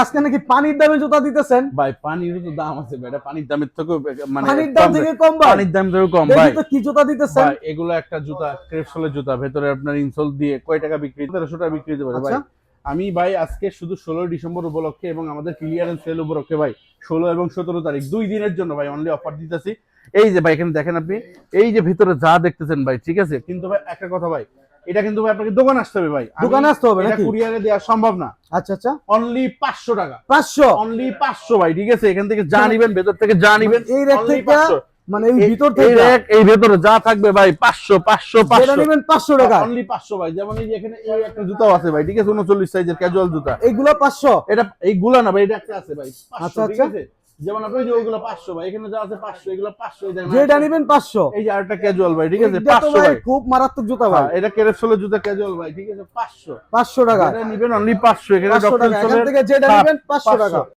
আজকে নাকি পানির দামে জুতা দিতেছেন? ভাই পানির তো দাম আছে এটা পানির দামের মানে পানির দাম থেকে কম ভাই। পানির দাম থেকেও কম ভাই। তো কি জুতা দিতেছেন। ভাই এগুলো একটা জুতা ক্রেপসলের জুতা ভেতরে আপনার ইনসোল দিয়ে কয় টাকা বিক্রি? তেরোশো টাকা বিক্রি পারে ভাই। আচ্ছা। আমি ভাই আজকে শুধু ষোলোই ডিসেম্বর উপলক্ষে এবং আমাদের ক্লিয়ারেন্স সেল উপলক্ষে ভাই ষোলো এবং সতেরো তারিখ দুই দিনের জন্য ভাই অনলি অফার দিতেছি। এই যে ভাই এখানে দেখেন আপনি এই যে ভিতরে যা দেখতেছেন ভাই ঠিক আছে? কিন্তু ভাই একটা কথা ভাই এটা কিন্তু আপনাকে দোকান আসতে হবে ভাই। দোকানে আসতে হবে এটা কুরিয়ারে দেওয়া সম্ভব না। আচ্ছা আচ্ছা। অনলি পাঁচশো টাকা। পাঁচশো? অনলি পাঁচশো ভাই ঠিক আছে? এখান থেকে যা নিবেন ভেতর থেকে যা নিবেন এই রেট থেকে মানে এই ভিতর থেকে rack, এই ভেতরে যা থাকবে ভাই পাঁচশো পাঁচশো যেটা পাঁচশো। নেবেন পাঁচশো টাকা। অনলি পাঁচশো ভাই যেমন এই যে এখানে এই একটা জুতাও আছে ভাই ঠিক আছে? উনচল্লিশ সাইজের ক্যাজুয়াল জুতা। এইগুলো পাঁচশো? এটা এইগুলা না ভাই এটা একটা আছে ভাই পাঁচশো আচ্ছা, ঠিক আচ্ছা। আছে? যেমন আপনি যে ওইগুলো পাঁচশো ভাই এখানে যা আছে পাঁচশো এগুলো পাঁচশো দেখেন যেটা নিবেন পাঁচশো। এই যে আরেকটা ক্যাজুয়াল ভাই ঠিক আছে? এইটা তো পাঁচশো ভাই ভাই। খুব মারাত্মক জুতা ভাই। হ্যাঁ, এটা কেরেপসোলের জুতা ক্যাজুয়াল ভাই ঠিক আছে? পাঁচশো। পাঁচশো টাকা। এটা নিবেন অনলি পাঁচশো এখানে ডক্টর থেকে যেটা নেবেন পাঁচশো টাকা।